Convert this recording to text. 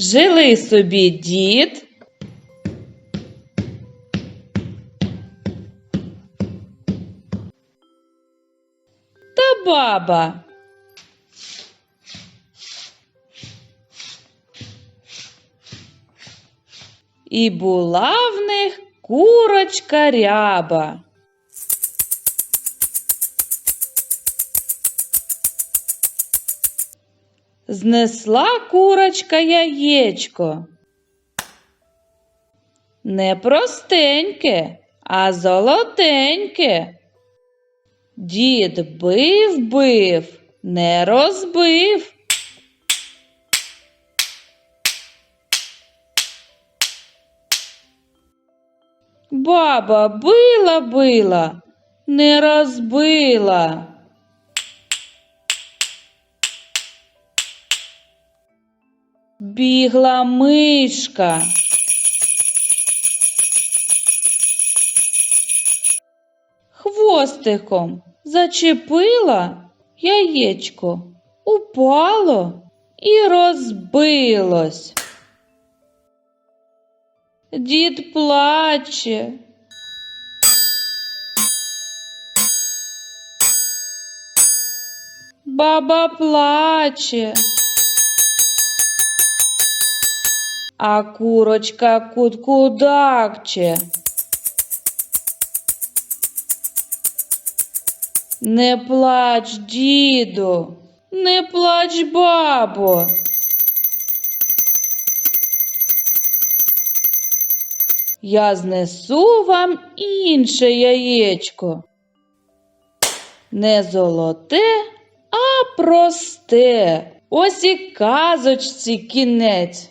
Жили собі дід. Та баба. І була в них курочка ряба. Знесла курочка яєчко. Не простеньке, а золотеньке. Дід бив бив, не розбив. Баба била била, не розбила. Бігла мишка. Хвостиком зачепила яєчко, упало і розбилось. Дід плаче. Баба плаче. А курочка куткудакче. Не плач, діду, не плач, бабо. Я знесу вам інше яєчко. Не золоте, а просте. Ось і казочці кінець.